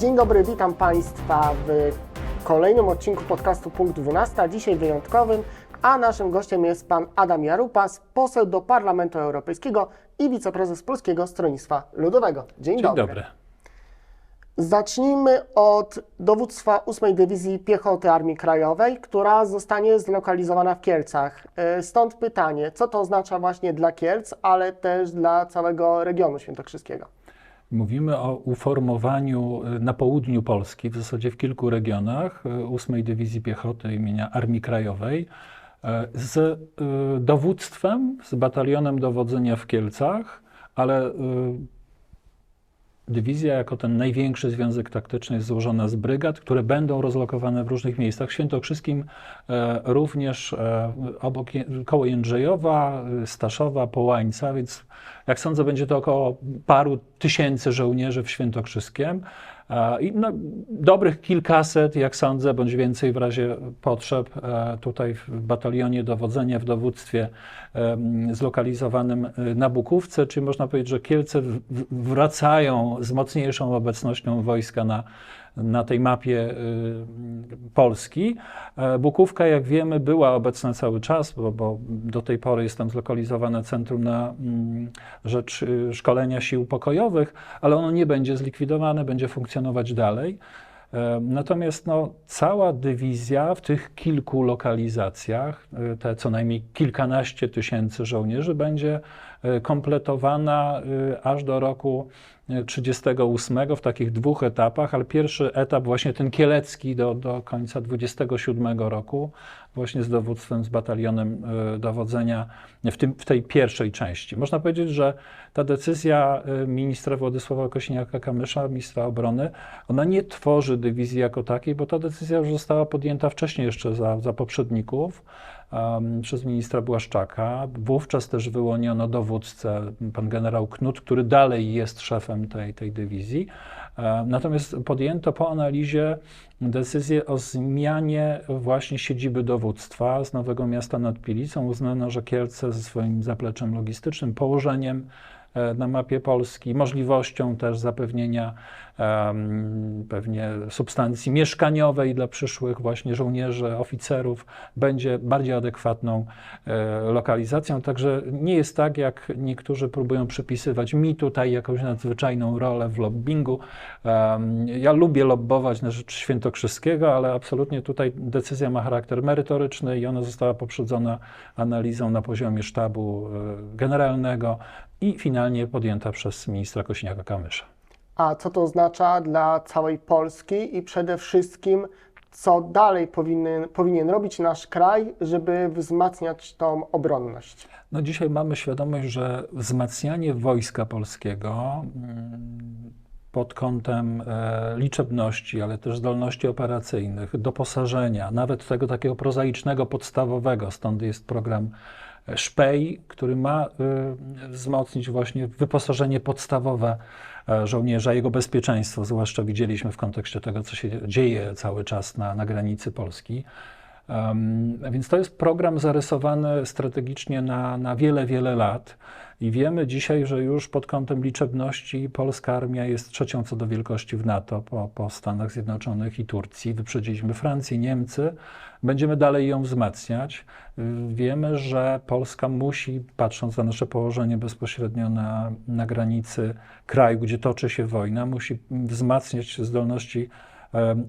Dzień dobry, witam Państwa w kolejnym odcinku podcastu Punkt 12, a dzisiaj wyjątkowym, a naszym gościem jest Pan Adam Jarupas, poseł do Parlamentu Europejskiego i wiceprezes Polskiego Stronnictwa Ludowego. Dzień, Dzień dobry. dobry. Zacznijmy od dowództwa 8 Dywizji Piechoty Armii Krajowej, która zostanie zlokalizowana w Kielcach. E, Stąd pytanie, co to oznacza właśnie dla Kielc, ale też dla całego regionu świętokrzyskiego? Mówimy o uformowaniu y, na południu Polski, w zasadzie w kilku regionach, y, 8 Dywizji Piechoty imienia Armii Krajowej, y, z y, dowództwem, z batalionem dowodzenia w Kielcach, ale y, dywizja jako ten największy związek taktyczny jest złożona z brygad, które będą rozlokowane w różnych miejscach. Świętokrzyskim e, również e, obok koło Jędrzejowa, y, Staszowa, Połańca, więc jak sądzę będzie to około paru tysięcy żołnierzy w Świętokrzyskiem. E, no, dobrych kilkaset, jak sądzę, bądź więcej w razie potrzeb e, tutaj w batalionie dowodzenia, w dowództwie zlokalizowanym e, na Bukówce, czyli można powiedzieć, że Kielce wracają z mocniejszą obecnością wojska na, na tej mapie y, Polski. E, Bukówka, jak wiemy, była obecna cały czas, bo, bo do tej pory jest tam zlokalizowane centrum na mm, rzecz y, szkolenia sił pokojowych, ale ono nie będzie zlikwidowane, będzie funkcjonować dalej. E, Natomiast no, cała dywizja w tych kilku lokalizacjach, y, te co najmniej kilkanaście tysięcy żołnierzy, będzie y, kompletowana aż do roku 38 w takich dwóch etapach, ale pierwszy etap, właśnie ten kielecki do, do końca 27 roku, właśnie z dowództwem, z batalionem y, dowodzenia w, tym, w tej pierwszej części. Można powiedzieć, że ta decyzja y, ministra Władysława Kośniaka-Kamysza, ministra obrony, ona nie tworzy dywizji jako takiej, bo ta decyzja już została podjęta wcześniej jeszcze za, za poprzedników um, przez ministra Błaszczaka. Wówczas też wyłoniono dowódcę, pan generał Knut, który dalej jest szefem tej, tej dywizji. Natomiast podjęto po analizie decyzję o zmianie właśnie siedziby dowództwa z Nowego Miasta nad Pilicą. Uznano, że Kielce ze swoim zapleczem logistycznym, położeniem na mapie Polski, możliwością też zapewnienia pewnie substancji mieszkaniowej dla przyszłych właśnie żołnierzy, oficerów, będzie bardziej adekwatną e, lokalizacją. Także nie jest tak, jak niektórzy próbują przypisywać mi tutaj jakąś nadzwyczajną rolę w lobbingu. Ja lubię lobbować na rzecz Świętokrzyskiego, ale absolutnie tutaj decyzja ma charakter merytoryczny i ona została poprzedzona analizą na poziomie sztabu e, generalnego i finalnie podjęta przez ministra Kośniaka-Kamysza. A co to oznacza dla całej Polski i przede wszystkim, co dalej powinien, powinien robić nasz kraj, żeby wzmacniać tą obronność? No dzisiaj mamy świadomość, że wzmacnianie wojska polskiego mm, pod kątem e, liczebności, ale też zdolności operacyjnych, doposażenia, nawet tego takiego prozaicznego, podstawowego, stąd jest program Szpej, który ma e, wzmocnić właśnie wyposażenie podstawowe e, żołnierza, jego bezpieczeństwo, zwłaszcza widzieliśmy w kontekście tego, co się dzieje cały czas na, na granicy Polski. Więc to jest program zarysowany strategicznie na, na wiele, wiele lat. I wiemy dzisiaj, że już pod kątem liczebności polska armia jest trzecią co do wielkości w NATO po, po Stanach Zjednoczonych i Turcji. Wyprzedziliśmy Francję, Niemcy. Będziemy dalej ją wzmacniać. Wiemy, że Polska musi, patrząc na nasze położenie bezpośrednio na, na granicy kraju, gdzie toczy się wojna, musi wzmacniać zdolności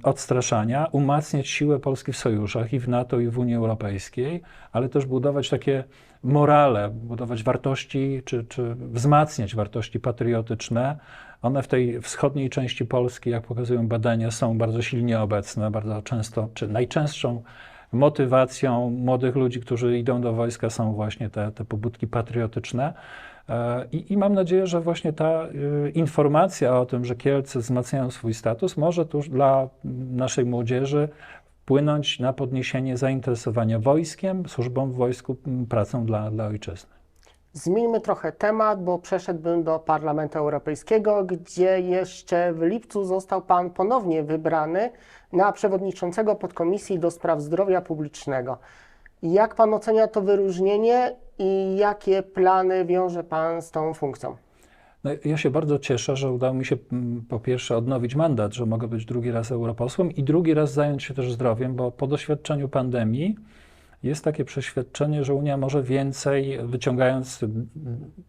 odstraszania, umacniać siłę Polski w sojuszach i w NATO, i w Unii Europejskiej, ale też budować takie morale, budować wartości, czy, czy wzmacniać wartości patriotyczne. One w tej wschodniej części Polski, jak pokazują badania, są bardzo silnie obecne, bardzo często, czy najczęstszą motywacją młodych ludzi, którzy idą do wojska, są właśnie te, te pobudki patriotyczne. E, I, I mam nadzieję, że właśnie ta y, informacja o tym, że Kielce wzmacniają swój status, może tuż dla naszej młodzieży wpłynąć na podniesienie zainteresowania wojskiem, służbą w wojsku, pracą dla, dla ojczyzny. Zmieńmy trochę temat, bo przeszedłbym do Parlamentu Europejskiego, gdzie jeszcze w lipcu został Pan ponownie wybrany na przewodniczącego podkomisji do spraw zdrowia publicznego. Jak Pan ocenia to wyróżnienie i jakie plany wiąże Pan z tą funkcją? No, ja się bardzo cieszę, że udało mi się mm, po pierwsze odnowić mandat, że mogę być drugi raz europosłem i drugi raz zająć się też zdrowiem, bo po doświadczeniu pandemii jest takie przeświadczenie, że Unia może więcej, wyciągając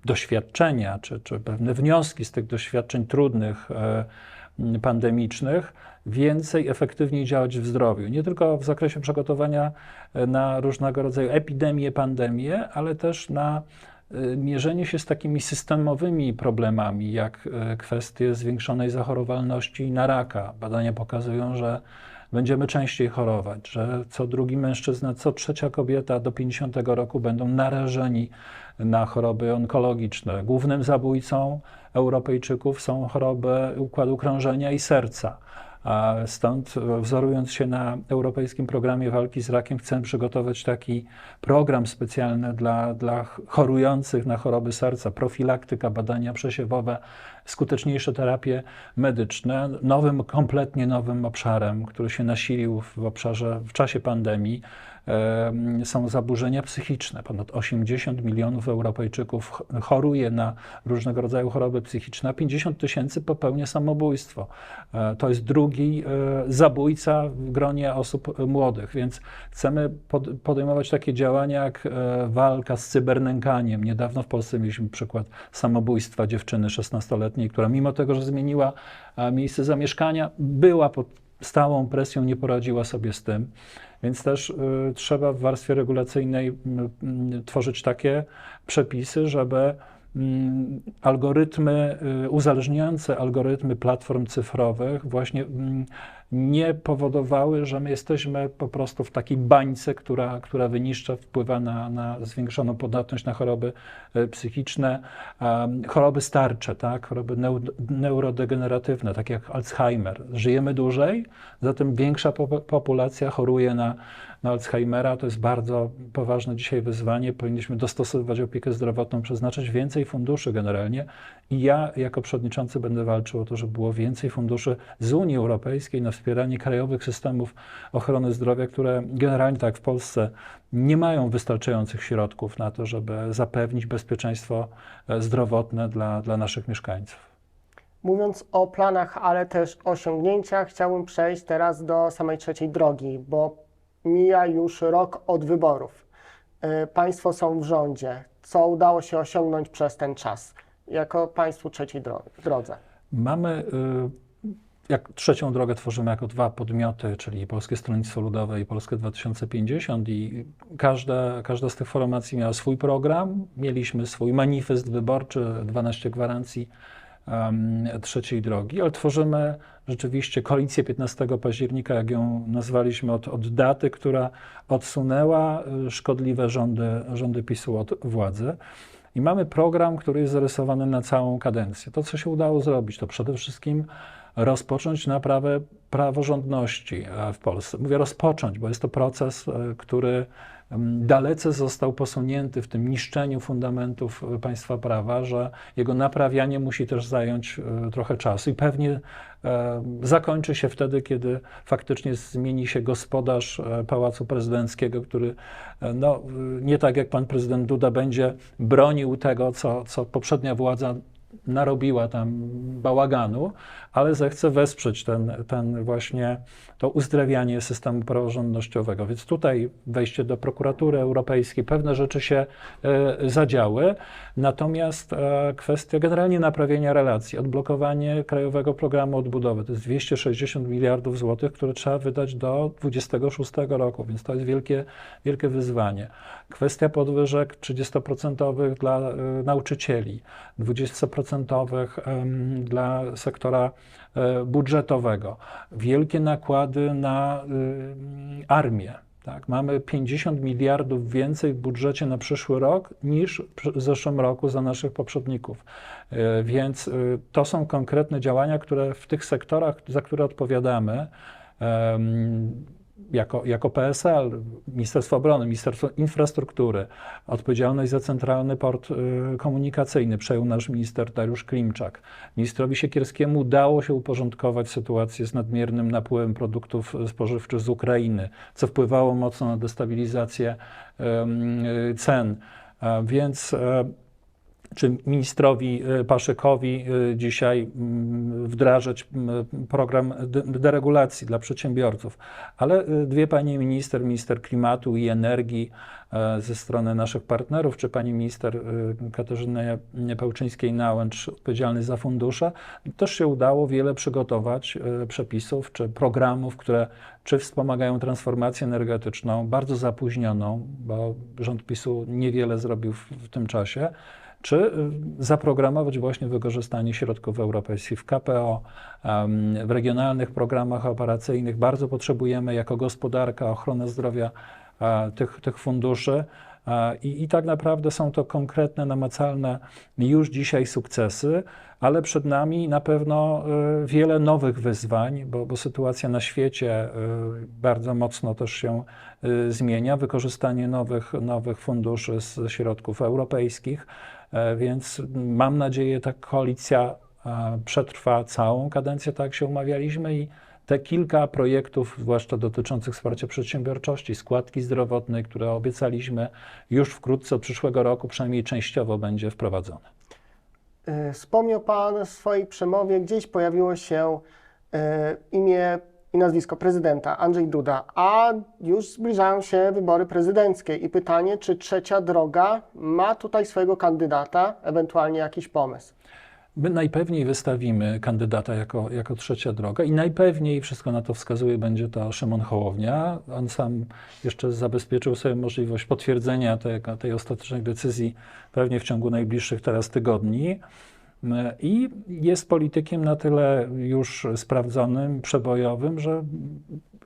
doświadczenia czy, czy pewne wnioski z tych doświadczeń trudnych, e, pandemicznych, więcej, efektywniej działać w zdrowiu. Nie tylko w zakresie przygotowania e, na różnego rodzaju epidemie, pandemie, ale też na e, mierzenie się z takimi systemowymi problemami, jak kwestie zwiększonej zachorowalności na raka. Badania pokazują, że będziemy częściej chorować, że co drugi mężczyzna, co trzecia kobieta do 50 roku będą narażeni na choroby onkologiczne. Głównym zabójcą Europejczyków są choroby układu krążenia i serca. Stąd, wzorując się na Europejskim Programie Walki z Rakiem, chcę przygotować taki program specjalny dla, dla chorujących na choroby serca, profilaktyka, badania przesiewowe, skuteczniejsze terapie medyczne, nowym, kompletnie nowym obszarem, który się nasilił w obszarze w czasie pandemii. Są zaburzenia psychiczne. Ponad 80 milionów Europejczyków ch- choruje na różnego rodzaju choroby psychiczne, a 50 tysięcy popełnia samobójstwo. E, To jest drugi e, zabójca w gronie osób e, młodych, więc chcemy pod, podejmować takie działania jak walka z cybernękaniem. Niedawno w Polsce mieliśmy przykład samobójstwa dziewczyny 16-letniej, która mimo tego, że zmieniła e, miejsce zamieszkania, była pod stałą presją, nie poradziła sobie z tym. Więc też y, trzeba w warstwie regulacyjnej mm, mm, tworzyć takie przepisy, żeby mm, algorytmy, y, uzależniające algorytmy platform cyfrowych właśnie mm, nie powodowały, że my jesteśmy po prostu w takiej bańce, która, która wyniszcza, wpływa na, na zwiększoną podatność na choroby e, psychiczne, em, choroby starcze, tak? choroby neu, neurodegeneratywne, takie jak Alzheimer. Żyjemy dłużej, zatem większa po, populacja choruje na, na Alzheimera. To jest bardzo poważne dzisiaj wyzwanie. Powinniśmy dostosowywać opiekę zdrowotną, przeznaczać więcej funduszy generalnie. I ja jako przewodniczący będę walczył o to, żeby było więcej funduszy z Unii Europejskiej na wspieranie krajowych systemów ochrony zdrowia, które generalnie tak w Polsce nie mają wystarczających środków na to, żeby zapewnić bezpieczeństwo e, zdrowotne dla, dla naszych mieszkańców. Mówiąc o planach, ale też osiągnięciach, chciałbym przejść teraz do samej trzeciej drogi, bo mija już rok od wyborów. Y, Państwo są w rządzie. Co udało się osiągnąć przez ten czas jako państwu trzeciej dro- drodze? Mamy, y, jak trzecią drogę tworzymy jako dwa podmioty, czyli Polskie Stronnictwo Ludowe i Polskie 2050 i każda, każda z tych formacji miała swój program. Mieliśmy swój manifest wyborczy, 12 gwarancji trzeciej drogi, ale tworzymy rzeczywiście koalicję 15 października, jak ją nazwaliśmy, od, od daty, która odsunęła y, szkodliwe rządy, rządy PiSu od władzy. I mamy program, który jest zarysowany na całą kadencję. To, co się udało zrobić, to przede wszystkim rozpocząć naprawę praworządności e, w Polsce. Mówię rozpocząć, bo jest to proces, e, który dalece został posunięty w tym niszczeniu fundamentów e, państwa prawa, że jego naprawianie musi też zająć e, trochę czasu i pewnie e, zakończy się wtedy, kiedy faktycznie zmieni się gospodarz Pałacu Prezydenckiego, który no, nie tak jak pan prezydent Duda będzie bronił tego, co, co poprzednia władza narobiła tam bałaganu, ale zechce wesprzeć ten, ten właśnie to uzdrawianie systemu praworządnościowego. Więc tutaj wejście do prokuratury europejskiej, pewne rzeczy się e, zadziały, natomiast e, kwestia generalnie naprawienia relacji, odblokowanie Krajowego Programu Odbudowy, to jest 260 miliardów złotych, które trzeba wydać do 26 roku, więc to jest wielkie, wielkie wyzwanie. Kwestia podwyżek 30% dla e, nauczycieli, 20% em, dla sektora budżetowego, wielkie nakłady na y, armię. Tak, mamy 50 miliardów więcej w budżecie na przyszły rok niż w zeszłym roku za naszych poprzedników. E, Więc y, to są konkretne działania, które w tych sektorach, za które odpowiadamy, jako, jako PSL, Ministerstwo Obrony, Ministerstwo Infrastruktury, odpowiedzialność za centralny port y, komunikacyjny przejął nasz minister Dariusz Klimczak. Ministrowi Siekierskiemu udało się uporządkować sytuację z nadmiernym napływem produktów spożywczych z Ukrainy, co wpływało mocno na destabilizację y, cen. Więc e, czy ministrowi e, Paszykowi e, dzisiaj mm, wdrażać program de- deregulacji dla przedsiębiorców. Ale e, dwie panie minister, minister klimatu i energii ze strony naszych partnerów, czy pani minister Katarzyny Pełczyńskiej-Nałęcz odpowiedzialny za fundusze, też się udało wiele przygotować przepisów czy programów, które czy wspomagają transformację energetyczną, bardzo zapóźnioną, bo rząd PiSu niewiele zrobił w, w tym czasie, czy y, zaprogramować właśnie wykorzystanie środków europejskich w KPO, w regionalnych programach operacyjnych. Bardzo potrzebujemy jako gospodarka, ochrona zdrowia e, tych, tych funduszy. E, I, I tak naprawdę są to konkretne, namacalne już dzisiaj sukcesy, ale przed nami na pewno e, wiele nowych wyzwań, bo, bo sytuacja na świecie bardzo mocno też się zmienia. Wykorzystanie nowych, nowych funduszy z środków europejskich, więc mam nadzieję, ta koalicja e, przetrwa całą kadencję, tak jak się umawialiśmy i te kilka projektów, zwłaszcza dotyczących wsparcia przedsiębiorczości, składki zdrowotnej, które obiecaliśmy, już wkrótce od przyszłego roku, przynajmniej częściowo będzie wprowadzone. Y, Wspomniał Pan w swojej przemowie, gdzieś pojawiło się imię i nazwisko prezydenta Andrzej Duda, a już zbliżają się wybory prezydenckie i pytanie, czy trzecia droga ma tutaj swojego kandydata, ewentualnie jakiś pomysł. My najpewniej wystawimy kandydata jako, jako trzecia droga i najpewniej, wszystko na to wskazuje, będzie to Szymon Hołownia. On sam jeszcze zabezpieczył sobie możliwość potwierdzenia tego, tej ostatecznej decyzji pewnie w ciągu najbliższych teraz tygodni. I jest politykiem na tyle już sprawdzonym, przebojowym, że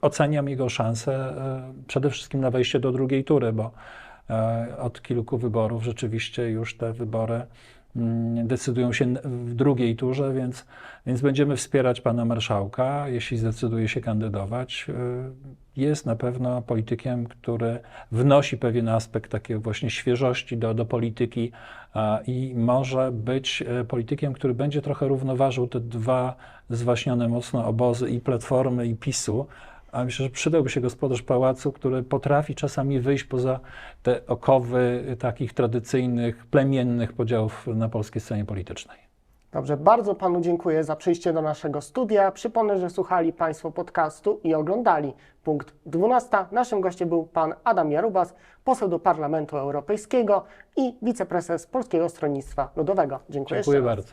oceniam jego szanse e, przede wszystkim na wejście do drugiej tury, bo e, od kilku wyborów rzeczywiście już te wybory mm, decydują się w drugiej turze, więc, więc będziemy wspierać pana marszałka, jeśli zdecyduje się kandydować. Jest na pewno politykiem, który wnosi pewien aspekt takiej właśnie świeżości do, do polityki i może być e, politykiem, który będzie trochę równoważył te dwa zwaśnione mocno obozy i Platformy i PiSu, a myślę, że przydałby się gospodarz pałacu, który potrafi czasami wyjść poza te okowy takich tradycyjnych, plemiennych podziałów na polskiej scenie politycznej. Dobrze, bardzo Panu dziękuję za przyjście do naszego studia. Przypomnę, że słuchali Państwo podcastu i oglądali punkt 12. Naszym gościem był Pan Adam Jarubas, poseł do Parlamentu Europejskiego i wiceprezes Polskiego Stronnictwa Ludowego. Dziękuję, Dziękuję bardzo.